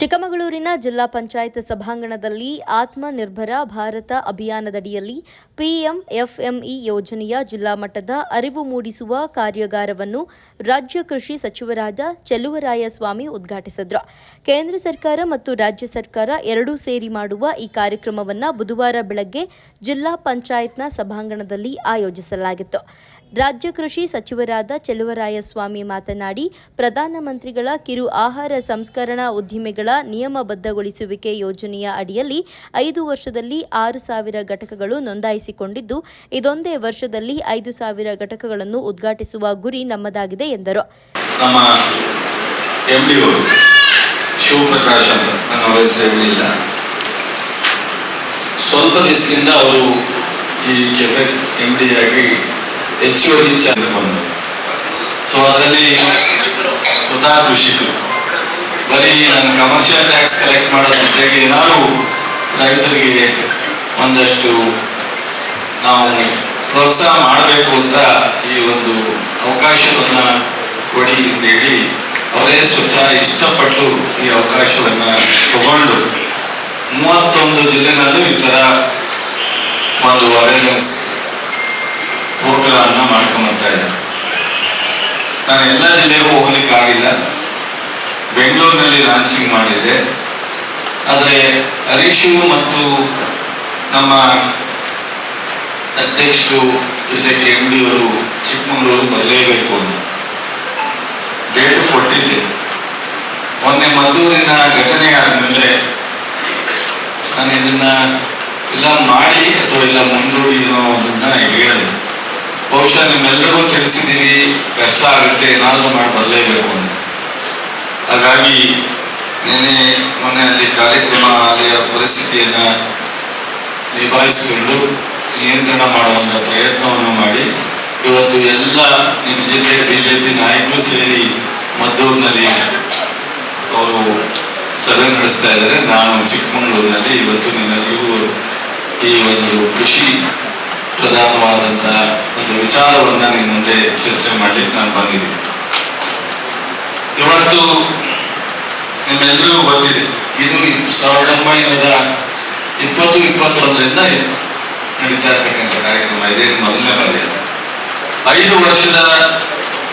ಚಿಕ್ಕಮಗಳೂರಿನ ಜಿಲ್ಲಾ ಪಂಚಾಯತ್ ಸಭಾಂಗಣದಲ್ಲಿ ಆತ್ಮನಿರ್ಭರ ಭಾರತ ಅಭಿಯಾನದಡಿಯಲ್ಲಿ ಪಿಎಂಎಫ್ಎಂಇ ಯೋಜನೆಯ ಜಿಲ್ಲಾ ಮಟ್ಟದ ಅರಿವು ಮೂಡಿಸುವ ಕಾರ್ಯಾಗಾರವನ್ನು ರಾಜ್ಯ ಕೃಷಿ ಸಚಿವರಾದ ಚೆಲುವರಾಯಸ್ವಾಮಿ ಉದ್ಘಾಟಿಸಿದ್ರು. ಕೇಂದ್ರ ಸರ್ಕಾರ ಮತ್ತು ರಾಜ್ಯ ಸರ್ಕಾರ ಎರಡೂ ಸೇರಿ ಮಾಡುವ ಈ ಕಾರ್ಯಕ್ರಮವನ್ನು ಬುಧವಾರ ಬೆಳಗ್ಗೆ ಜಿಲ್ಲಾ ಪಂಚಾಯತ್ನ ಸಭಾಂಗಣದಲ್ಲಿ ಆಯೋಜಿಸಲಾಗಿತ್ತು. ರಾಜ್ಯ ಕೃಷಿ ಸಚಿವರಾದ ಚೆಲುವರಾಯಸ್ವಾಮಿ ಮಾತನಾಡಿ, ಪ್ರಧಾನಮಂತ್ರಿಗಳ ಕಿರು ಆಹಾರ ಸಂಸ್ಕರಣಾ ಉದ್ದಿಮೆಗಳ ನಿಯಮಬದ್ಧಗೊಳಿಸುವಿಕೆ ಯೋಜನೆಯ ಅಡಿಯಲ್ಲಿ ಐದು ವರ್ಷದಲ್ಲಿ ಆರು ಸಾವಿರ ಘಟಕಗಳು ನೋಂದಾಯಿಸಿಕೊಂಡಿದ್ದು ಇದೊಂದೇ ವರ್ಷದಲ್ಲಿ ಐದು ಸಾವಿರ ಘಟಕಗಳನ್ನು ಉದ್ಘಾಟಿಸುವ ಗುರಿ ನಮ್ಮದಾಗಿದೆ ಎಂದರು. ಸ್ವಲ್ಪ ದಿವಸದಿಂದ ಅವರು ಈ ಕೆಫೆಕ್ ಎಂ ಡಿ ಆಗಿ ಹೆಚ್ಚುವರಿ ಬಂದರು. ಸೊ ಅದರಲ್ಲಿ ಸ್ವತಃ ಕೃಷಿಕರು. ಬರೀ ನಾನು ಕಮರ್ಷಿಯಲ್ ಟ್ಯಾಕ್ಸ್ ಕಲೆಕ್ಟ್ ಮಾಡೋದ್ರ ಜೊತೆಗೆ ನಾವು ರೈತರಿಗೆ ಒಂದಷ್ಟು ನಾವು ಪ್ರೋತ್ಸಾಹ ಮಾಡಬೇಕು ಅಂತ ಈ ಒಂದು ಅವಕಾಶವನ್ನ ಕೊಡಿ ಅಂತೇಳಿ ಅವರೇ ಸ್ವಚ್ಛ ಇಷ್ಟಪಟ್ಟು ಈ ಅವಕಾಶವನ್ನು ತಗೊಂಡು ಮೂವತ್ತೊಂದು ಜಿಲ್ಲೆನಲ್ಲೂ ಈ ಥರ ಒಂದು ಅವೇರ್ನೆಸ್ ಪ್ರೋಗ್ರಾಮ್ನ ಮಾಡ್ಕೊಂಬರ್ತಾ ಇದ್ದಾರೆ. ನಾನು ಎಲ್ಲ ಜಿಲ್ಲೆಗೂ ಹೋಗ್ಲಿಕ್ಕೆ ಆಗಿಲ್ಲ ಬೆಂಗಳೂರಿನಲ್ಲಿ ಲಾಂಚಿಂಗ್ ಮಾಡಿದ್ದೆ. ಆದರೆ ಹರೀಶು ಮತ್ತು ನಮ್ಮ ಅಧ್ಯಕ್ಷರು ಜೊತೆಗೆ ಎಂ ಡಿ ಅವರು ಚಿಕ್ಕಮಗಳೂರು ಬರಲೇಬೇಕು ಅಂತ ಡೇಟು ಕೊಟ್ಟಿದ್ದೆ. ಮೊನ್ನೆ ಮದ್ದೂರಿನ ಘಟನೆ ಆದಮೇಲೆ ನಾನು ಇದನ್ನ ಇಲ್ಲ ಮಾಡಿ ಅಥವಾ ಇಲ್ಲ ಮುಂದೂಡಿ ಅನ್ನೋದನ್ನ ಹೇಳಿದೆ. ಬಹುಶಃ ನಿಮ್ಮೆಲ್ಲರಿಗೂ ತಿಳಿಸಿದ್ದೀವಿ ಕಷ್ಟ ಆಗುತ್ತೆ, ಏನಾದರೂ ಮಾಡಿ ಬರಲೇಬೇಕು ಅಂತ. ಹಾಗಾಗಿ ನಿನ್ನೆ ಮೊನ್ನೆ ಅಲ್ಲಿ ಕಾರ್ಯಕ್ರಮ ಅಲ್ಲಿಯ ಪರಿಸ್ಥಿತಿಯನ್ನು ನಿಭಾಯಿಸಿಕೊಂಡು ನಿಯಂತ್ರಣ ಮಾಡುವಂಥ ಪ್ರಯತ್ನವನ್ನು ಮಾಡಿ ಇವತ್ತು ಎಲ್ಲ ನಿಮ್ಮ ಜಿಲ್ಲೆ, ಬಿಜೆಪಿ ನಾಯಕರು ಸೇರಿ ಮದ್ದೂರಿನಲ್ಲಿ ಅವರು ಸಭೆ ನಡೆಸ್ತಾ ಇದ್ದಾರೆ. ನಾನು ಚಿಕ್ಕಮಗಳೂರಿನಲ್ಲಿ ಇವತ್ತು ನಿಮ್ಮೆಲ್ಲರಿಗೂ ಈ ಒಂದು ಕೃಷಿ ಪ್ರಧಾನವಾದಂಥ ಒಂದು ವಿಚಾರವನ್ನು ನಿಮ್ಮ ಮುಂದೆ ಚರ್ಚೆ ಮಾಡಲಿಕ್ಕೆ ನಾನು ಬಂದಿದ್ದೀನಿ. ಇವತ್ತು ನಿಮ್ಮೆಲ್ಲರಿಗೂ ಗೊತ್ತಿದೆ. ಇದು ಸಾವಿರದ ಒಂಬೈನೂರ ಇಪ್ಪತ್ತು, ಇಪ್ಪತ್ತೊಂದರಿಂದ ನಡೀತಾ ಇರ್ತಕ್ಕಂಥ ಕಾರ್ಯಕ್ರಮ. ಇದೇನು ಮೊದಲನೇ ಬಾರಿ. ಐದು ವರ್ಷದ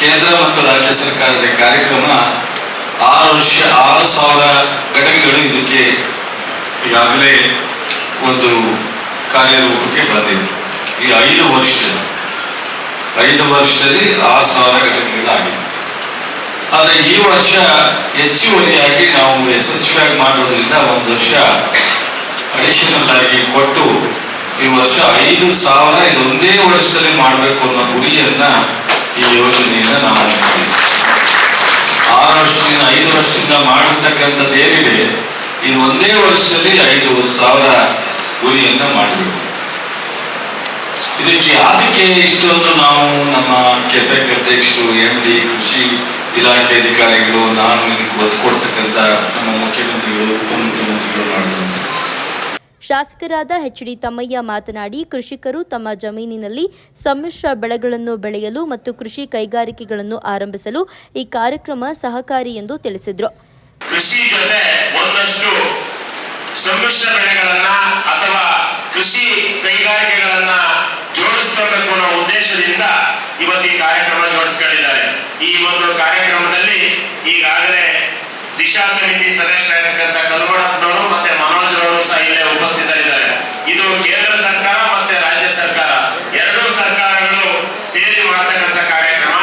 ಕೇಂದ್ರ ಮತ್ತು ರಾಜ್ಯ ಸರ್ಕಾರದ ಕಾರ್ಯಕ್ರಮ ಆರು ವರ್ಷ, ಆರು ಸಾವಿರ ಘಟಕಗಳು ಇದಕ್ಕೆ ಈಗಾಗಲೇ ಒಂದು ಕಾರ್ಯರೂಪಕ್ಕೆ ಬಂದಿದೆ. ಈ ಐದು ವರ್ಷ ಐದು ವರ್ಷದಲ್ಲಿ ಆರು ಸಾವಿರ ಘಟಕಗಳಾಗಿದೆ ಆದರೆ ಈ ವರ್ಷ ಹೆಚ್ಚುವರಿಯಾಗಿ ನಾವು ಯಶಸ್ವಿಯಾಗಿ ಮಾಡೋದ್ರಿಂದ ಒಂದು ವರ್ಷ ಅಡಿಷನಲ್ ಆಗಿ ಕೊಟ್ಟು ಈ ವರ್ಷ ಐದು ಸಾವಿರ ಇದೊಂದೇ ವರ್ಷದಲ್ಲಿ ಮಾಡಬೇಕು ಅನ್ನೋ ಗುರಿಯನ್ನ ಈ ಯೋಜನೆಯಿಂದ ನಾವು ಆರು ವರ್ಷದಿಂದ, ಐದು ವರ್ಷದಿಂದ ಮಾಡಿರ್ತಕ್ಕಂಥದ್ದು ಏನಿದೆ, ಇದು ಒಂದೇ ವರ್ಷದಲ್ಲಿ ಐದು ಸಾವಿರ ಗುರಿಯನ್ನ ಮಾಡಬೇಕು. ಇದಕ್ಕೆ ಅದಕ್ಕೆ ಇಷ್ಟೊಂದು ನಾವು ನಮ್ಮ ಕೆಪೆಕ್ ಅಧ್ಯಕ್ಷರು ಎಂ ಡಿ ಕೃಷಿ ಇಲಾಖೆ ಅಧಿಕಾರಿಗಳು ನಾನು ಇದಕ್ಕೆ ಒತ್ತು ಕೊಡ್ತಕ್ಕಂಥ ನಮ್ಮ ಮುಖ್ಯಮಂತ್ರಿಗಳು ಉಪಮುಖ್ಯಮಂತ್ರಿಗಳು ಮಾಡಿದ್ರು ಶಾಸಕರಾದ ಎಚ್ಡಿ ತಮ್ಮಯ್ಯ ಮಾತನಾಡಿ ಕೃಷಿಕರು ತಮ್ಮ ಜಮೀನಿನಲ್ಲಿ ಸಮ್ಮಿಶ್ರ ಬೆಳೆಗಳನ್ನು ಬೆಳೆಯಲು ಮತ್ತು ಕೃಷಿ ಕೈಗಾರಿಕೆಗಳನ್ನು ಆರಂಭಿಸಲು ಈ ಕಾರ್ಯಕ್ರಮ ಸಹಕಾರಿ ಎಂದು ತಿಳಿಸಿದರು. ಕೃಷಿ ಜೊತೆ ಒಂದಷ್ಟು ಸಮ್ಮಿಶ್ರ ಬೆಳೆಗಳನ್ನ ಅಥವಾ ಕೃಷಿ ಕೈಗಾರಿಕೆಗಳನ್ನ ಜೋಡಿಸಬೇಕು ಅನ್ನೋ ಉದ್ದೇಶದಿಂದ ಇವತ್ತು ಈ ಕಾರ್ಯಕ್ರಮ ಜೋಡಿಸ್ಕೊಂಡಿದ್ದಾರೆ. ಈ ಒಂದು ಕಾರ್ಯಕ್ರಮದಲ್ಲಿ ಈಗಾಗಲೇ ದಿಶಾ ಸಮಿತಿ ಸದಸ್ಯರಾಗಿರ್ತಕ್ಕಂಥ ಕಲ್ಗೋಡಪ್ಪನವರು ಮತ್ತೆ ಮನೋಜ್ ಅವರು ಸಹ ಇಲ್ಲೇ ಉಪಸ್ಥಿತರಿದ್ದಾರೆ. ಇದು ಕೇಂದ್ರ ಸರ್ಕಾರ ಮತ್ತೆ ರಾಜ್ಯ ಸರ್ಕಾರ. ಎರಡೂ ಸರ್ಕಾರಗಳು ಸೇರಿ ಮಾಡತಕ್ಕಂಥ ಕಾರ್ಯಕ್ರಮ.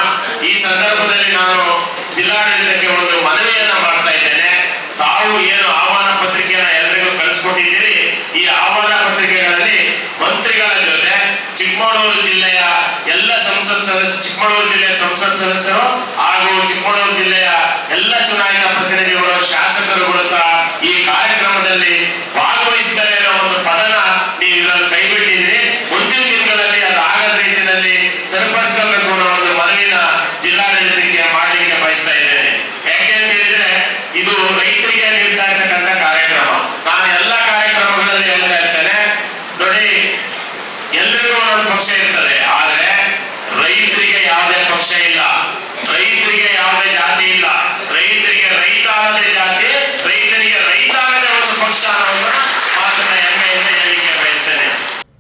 ಈ ಸಂದರ್ಭದಲ್ಲಿ ನಾನು ಜಿಲ್ಲಾಡಳಿತಕ್ಕೆ ಒಂದು ಮನವಿಯನ್ನ ಮಾಡ್ತಾ ಇದ್ದೇನೆ. ತಾವು ಏನು ಆಹ್ವಾನ ಪತ್ರಿಕೆಯನ್ನ ಎಲ್ಲರಿಗೂ ಕಳಿಸ್ಕೊಟ್ಟಿದ್ದೀರಿ. ಈ ಆಹ್ವಾನ ಪತ್ರಿಕೆಗಳಲ್ಲಿ ಮಂತ್ರಿಗಳ ಜೊತೆ ಚಿಕ್ಕಮಗಳೂರು ಜಿಲ್ಲೆಯ ಸಂಸತ್ ಸದಸ್ಯ, ಚಿಕ್ಕಮಗಳೂರು ಜಿಲ್ಲೆಯ ಸಂಸತ್ ಸದಸ್ಯರು ಹಾಗೂ ಚಿಕ್ಕಮಗಳೂರು ಜಿಲ್ಲೆಯ ಎಲ್ಲ ಚುನಾಯಿತ ಪ್ರತಿನಿಧಿಗಳು, ಶಾಸಕರುಗಳು ಸಹ ಈ ಕಾರ್ಯಕ್ರಮ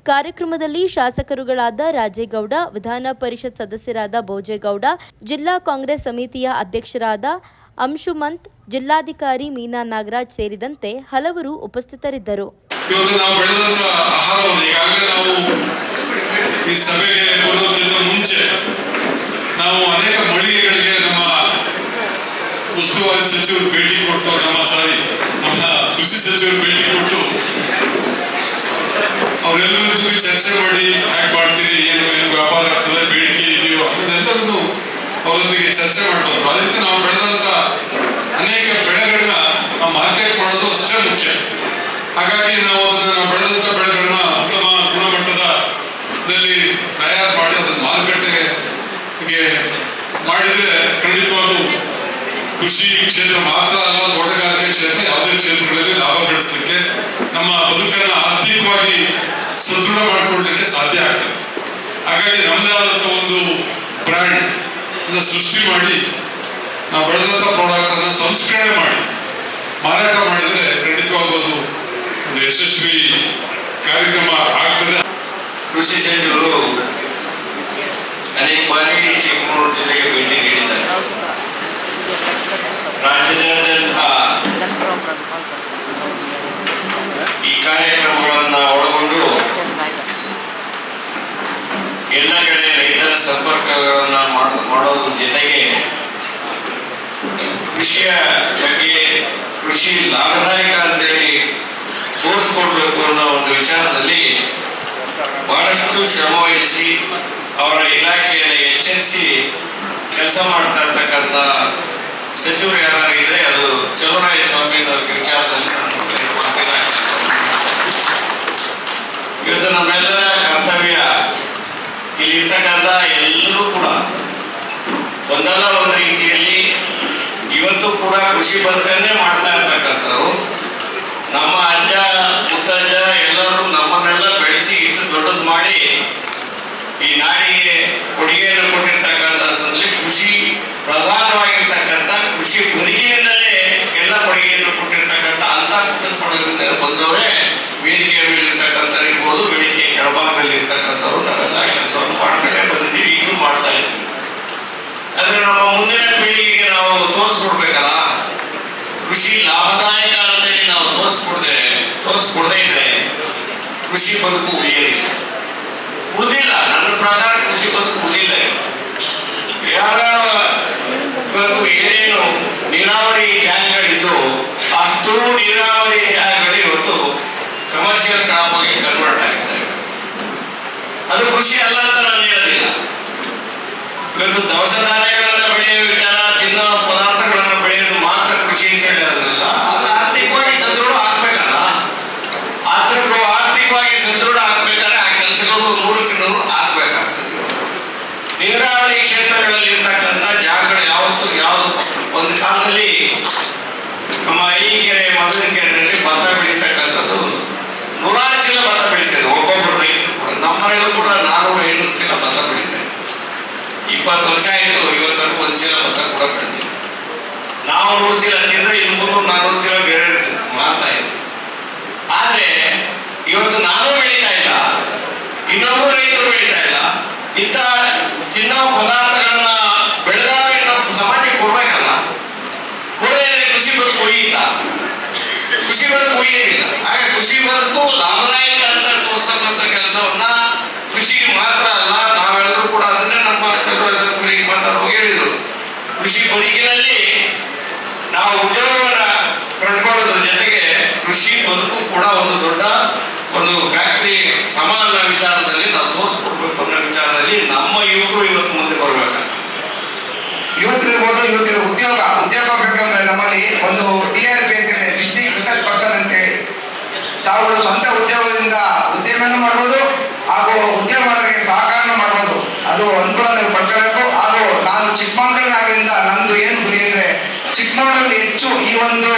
ಕಾರ್ಯಕ್ರಮದಲ್ಲಿ ಶಾಸಕರುಗಳಾದ ರಾಜೇಗೌಡ, ವಿಧಾನ ಪರಿಷತ್ ಸದಸ್ಯರಾದ ಭೋಜೇಗೌಡ, ಜಿಲ್ಲಾ ಕಾಂಗ್ರೆಸ್ ಸಮಿತಿಯ ಅಧ್ಯಕ್ಷರಾದ ಅಂಶುಮಂತ್, ಜಿಲ್ಲಾಧಿಕಾರಿ ಮೀನಾ ನಾಗರಾಜ್ ಸೇರಿದಂತೆ ಹಲವರು ಉಪಸ್ಥಿತರಿದ್ದರು. ನಾವು ಉಸ್ತುವಾರಿ ಸಚಿವರು ಭೇಟಿ ಕೊಟ್ಟು, ನಮ್ಮ ಸಾರಿ, ನಮ್ಮ ಕೃಷಿ ಸಚಿವರು ಭೇಟಿ ಕೊಟ್ಟು ಅವರೆಲ್ಲರ ಚರ್ಚೆ ಮಾಡಿ ಹ್ಯಾಕ್ ಮಾಡ್ತೀರಿ, ಏನು ಏನು ವ್ಯಾಪಾರ ಆಗ್ತದೆ, ಬೇಡಿಕೆ ಇದೆಯೋ ಅದನ್ನೆಲ್ಲರನ್ನು ಅವರೊಂದಿಗೆ ಚರ್ಚೆ ಮಾಡಬೇಕು ಅದಕ್ಕೆ ನಾವು ಬೆಳೆದಂತ ಅನೇಕ ಬೆಳೆಗಳನ್ನ ನಾವು ಮಾರ್ಕೆಟ್ ಮಾಡೋದು ಅಷ್ಟೇ ಮುಖ್ಯ. ಹಾಗಾಗಿ ನಾವು ಅದನ್ನ ಬೆಳೆದಂತ ಬೆಳೆಗಳನ್ನ ಉತ್ತಮ ಗುಣಮಟ್ಟದಲ್ಲಿ ತಯಾರು ಮಾಡಿ ಅದನ್ನು ಮಾರುಕಟ್ಟೆಗೆ ಮಾಡಿದ್ರೆ ಖಂಡಿತವಾಗೂ ಕೃಷಿ ಕ್ಷೇತ್ರ ಮಾತ್ರ ಅಲ್ಲ, ತೋಟಗಾರಿಕೆ ಕ್ಷೇತ್ರ ಯಾವುದೇ ಕ್ಷೇತ್ರಗಳಲ್ಲಿ ಲಾಭ ಗಳಿಸಲಿಕ್ಕೆ ನಮ್ಮ ಬದುಕನ್ನು ಆರ್ಥಿಕವಾಗಿ ಸದೃಢ ಮಾಡಿಕೊಳ್ಳಲಿಕ್ಕೆ ಸಾಧ್ಯ ಆಗ್ತದೆ. ಹಾಗಾಗಿ ನಮ್ಮದೇ ಒಂದು ಬ್ರ್ಯಾಂಡ್ ಸೃಷ್ಟಿ ಮಾಡಿ, ನಾವು ಪ್ರಾಡಕ್ಟ್ ಅನ್ನ ಸಂಸ್ಕರಣೆ ಮಾಡಿ, ಮಾರಾಟ ಮಾಡಿದ್ರೆ ಖಂಡಿತವಾಗೂ ಒಂದು ಯಶಸ್ವಿ ಕಾರ್ಯಕ್ರಮ ಆಗ್ತದೆ. ಕೃಷಿ ಸಚಿವರು ಅನೇಕ ಬಾರಿ ಚಿಕ್ಕಮಗಳೂರು ಜಿಲ್ಲೆಗೆ ಭೇಟಿ ನೀಡಿದ್ದಾರೆ. ಈ ಕಾರ್ಯಕ್ರಮಗಳನ್ನ ಒಳಗೊಂಡು ಎಲ್ಲ ಕಡೆ ರೈತರ ಸಂಪರ್ಕಗಳನ್ನ ಮಾಡ್- ಮಾಡೋದ್ರ ಜೊತೆಗೆ ಕೃಷಿಯ ಬಗ್ಗೆ ಕೃಷಿ ಲಾಭದಾಯಕ ಅಂತೇಳಿ ತೋರಿಸ್ಕೊಡ್ಬೇಕು ಅನ್ನೋ ಒಂದು ವಿಚಾರದಲ್ಲಿ ಬಹಳಷ್ಟು ಶ್ರಮ ವಹಿಸಿ ಅವರ ಇಲಾಖೆಯನ್ನು ಎಚ್ಚರಿಸಿ ಕೆಲಸ ಮಾಡ್ತಾ ಇರ್ತಕ್ಕಂಥ ಸಚಿವರು ಯಾರು ಅದು ಚಲುವರಾಯ ಸ್ವಾಮಿ ವಿಚಾರದಲ್ಲಿ. ಇವತ್ತು ನಮ್ಮೆಲ್ಲರ ಕರ್ತವ್ಯ ಇಲ್ಲಿರ್ತಕ್ಕಂಥ ಎಲ್ಲರೂ ಕೂಡ ಒಂದಲ್ಲ ಒಂದು ರೀತಿಯಲ್ಲಿ ಇವತ್ತು ಕೂಡ ಕೃಷಿ ಬದುಕನ್ನೇ ಮಾಡ್ತಾ ಇರ್ತಕ್ಕಂಥವ್ರು. ನಮ್ಮ ಅಜ್ಜ, ಮುತ್ತಜ್ಜ ಎಲ್ಲರೂ ನಮ್ಮನ್ನೆಲ್ಲ ಬೆಳೆಸಿ ಇಷ್ಟು ದೊಡ್ಡದು ಮಾಡಿ ಈ ನಾಡಿಗೆ ಕೊಡುಗೆಯನ್ನು ಕೊಟ್ಟಿರ್ತಕ್ಕಂಥ ಸಂದರ್ಭದಲ್ಲಿ ಕೃಷಿ ಪ್ರಧಾನವಾಗಿರ್ತಕ್ಕಂಥ ಕೃಷಿ ಬದುಕಿನಿಂದಲೇ ಎಲ್ಲ ಕೊಡುಗೆಯನ್ನು ಕೊಟ್ಟಿರ್ತಕ್ಕಂಥ ಅಂತ ಕುಟುಂಬಗಳಿಂದ ಬಂದವರೇ ನಾವು ತೋರಿಸ್ಕೊಡ್ಬೇಕಲ್ಲ? ಕೃಷಿ ಲಾಭದಾಯಕ ಅಂತ ಹೇಳಿ ನಾವು ತೋರಿಸ್ಕೊಡ್ದೆ, ತೋರಿಸ್ಕೊಡ್ದೇ ಇದ್ರೆ ಕೃಷಿ ಬದುಕು ಉಳಿಯಲಿಲ್ಲ. ಉಳಿದಿಲ್ಲ. ನನ್ನ ಪ್ರಕಾರ ಕೃಷಿ ಬದುಕು ಉಳಿದಿಲ್ಲ ಯಾವ್ಯಾವ ಇವತ್ತು ಏನೇನು ನೀರಾವರಿ ಜಾಗಗಳಿದ್ದು ಅಷ್ಟು ನೀರಾವರಿ ಜಾಗಗಳು ಇವತ್ತು ಕಮರ್ಷಿಯಲ್ ಕ್ರಾಪ್ ಆಗಿ ಕನ್ವರ್ಟ್ ಆಗಿದ್ದಾರೆ ಅದು ಕೃಷಿ ಅಲ್ಲ ಅಂತ ನಾನು ಹೇಳೋದಿಲ್ಲ. ಇವತ್ತು ದವಸ ಧಾನ್ಯಗಳನ್ನ ಬೆಳೆಯುವ ವಿಚಾರ ತಿನ್ನೋ ಪದಾರ್ಥಗಳನ್ನ ಬೆಳೆಯೋದು ಮಾತ್ರ ಕೃಷಿ ಅಂತ ಹೇಳೋದಿಲ್ಲ ಆದ್ರೆ ಆರ್ಥಿಕವಾಗಿ ಸದೃಢ ಆಗ್ಬೇಕಲ್ಲ ಆರ್ಥಿಕ ಆರ್ಥಿಕವಾಗಿ ಸದೃಢ ಆಗ್ಬೇಕಾದ್ರೆ ಆ ಕೆಲಸಗಳು ನೂರಕ್ಕೆ ನೂರು ಆಗ್ಬೇಕಾಗ್ತದೆ ನೀರಾವರಿ ಕ್ಷೇತ್ರಗಳಲ್ಲಿ ಇರ್ತಕ್ಕಂಥ ಜಾಗಗಳು ಯಾವತ್ತು ಯಾವುದು ಒಂದು ಕಾಲದಲ್ಲಿ ನಮ್ಮ ಐಕೆರೆ ಕೆರೆ, ಮಧುರ ಕೆರೆಯಲ್ಲಿ ಭತ್ತ ಬೆಳೀತಕ್ಕಂಥದ್ದು ನೂರಾರು ಚೀಲ ಭತ್ತ ಬೆಳೀತಾರೆ ಒಬ್ಬೊಬ್ಬರು ರೈತರು ಕೂಡ, ನಮ್ಮನೆಯಲ್ಲೂ ಕೂಡ ನಾನೂರು ಐನೂರು ಚೀಲ ಭತ್ತ ಬೆಳೀತಾರೆ. ಇಪ್ಪತ್ತು ವರ್ಷ ಆಯಿತು, ಇವತ್ತವರೆಗೂ ಒಂದು ಚೀಲ ಭತ್ತ ಕೂಡ ಬೆಳೆದಿಲ್ಲ. ನಾವು ನೂರು ಚೀಲ ತಿಂದರೆ ಇನ್ನು ಮುನ್ನೂರು ನಾನ್ನೂರು ಚೀಲ ಬೇರೆ ಮಾರ್ತಾ ಇದ್ವಿ ಆದರೆ ಇವತ್ತು ನಾನು ಬೆಳೀತಾ ಇಲ್ಲ ಇನ್ನೊಬ್ಬರು ರೈತರು ಬೆಳೀತಾ ಇಲ್ಲ. ಇಂಥ ತಿನ್ನೋ ಪದಾರ್ಥಗಳನ್ನ ಕೃಷಿ ಖುಷಿ ಬದುಕು ಉಳಿಯೋದಿಲ್ಲ ಹಾಗೆ ಕೃಷಿ ಬದುಕು ಲಾಭದಾಯಕ ಅಂತ ಕೆಲಸವನ್ನ ಕೃಷಿಗೆ ಮಾತ್ರ ಅಲ್ಲ, ನಾವೆಲ್ಲರೂ ಕೂಡ ಅದನ್ನೇ ನಮ್ಮ ಚಂದ್ರಶೇಖರಿಗೆ ಮಾತಾಡುವಾಗ ಹೇಳಿದರು. ಕೃಷಿ ಬದುಕಿನಲ್ಲಿ ನಾವು ಉದ್ಯೋಗವನ್ನ ಕಂಡುಕೊಳ್ಳೋದ್ರ ಜೊತೆಗೆ ಕೃಷಿ ಬದುಕು ಕೂಡ ಒಂದು ದೊಡ್ಡ ಒಂದು ಫ್ಯಾಕ್ಟ್ರಿ ಸಮಾನ ವಿಚಾರದಲ್ಲಿ ನಾವು ತೋರಿಸ್ಕೊಡ್ಬೇಕು ಅನ್ನೋ ವಿಚಾರದಲ್ಲಿ ನಮ್ಮ ಯುವಕರು ಇವತ್ತು ಮುಂದೆ ಬರಬೇಕಾಗ್ತದೆ. ಯುವಕರಿರ್ಬೋದು ಯುವತಿರು ಉದ್ಯೋಗ. ಉದ್ಯೋಗ ಬೇಕಂದ್ರೆ ನಮ್ಮಲ್ಲಿ ಒಂದು ಡಿ ಆರ್ ಪಿ ಅಂತ ಇದೆ ಡಿಸ್ಟಿಕ್ ರಿಸರ್ಚ್ ಪರ್ಸನ್ ಅಂತೇಳಿ ತಾವುಗಳು ಸ್ವಂತ ಉದ್ಯೋಗದಿಂದ ಉದ್ಯಮನೂ ಮಾಡ್ಬೋದು, ಹಾಗೂ ಉದ್ಯಮ ಮಾಡೋರಿಗೆ ಸಹಕಾರನೂ ಮಾಡ್ಬೋದು. ಅದು ಅನುಕೂಲ ನೀವು ಪಡ್ಕೋಬೇಕು. ಹಾಗೂ ನಾನು ಚಿಕ್ಕಮಗಳೂರಿನಾಗಿಂದ ನಂದು ಏನು ಗುರಿ ಅಂದರೆ, ಚಿಕ್ಕಮಗಳೂರಲ್ಲಿ ಹೆಚ್ಚು ಈ ಒಂದು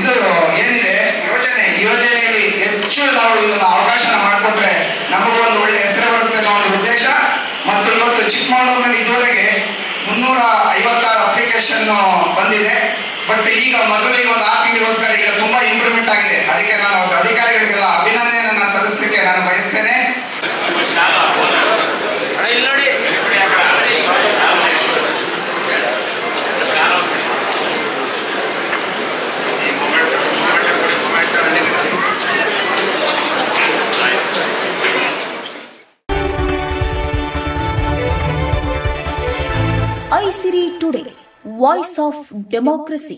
ಇದು ಏನಿದೆ, ಯೋಜನೆ. ಯೋಜನೆಯಲ್ಲಿ ಹೆಚ್ಚು ನಾವು ಇದನ್ನು ಅವಕಾಶ ಮಾಡಿಕೊಟ್ರೆ ಎಜುಕೇಶನ್ ಬಂದಿದೆ. ಬಟ್ ಈಗ ಮೊದಲಿಗೆ ಒಂದು ಆರು ತಿಂಗಳಿಗೋಸ್ಕರ ಈಗ ತುಂಬಾ ಇಂಪ್ರೂವ್ಮೆಂಟ್ ಆಗಿದೆ. ಅದಕ್ಕೆ ನಾನು ಅಧಿಕಾರಿಗಳಿಗೆಲ್ಲ ಅಭಿನಂದನೆ ನಾನು ಸಲ್ಲಿಸಲಿಕ್ಕೆ ನಾನು ಬಯಸ್ತೇನೆ. Voice of democracy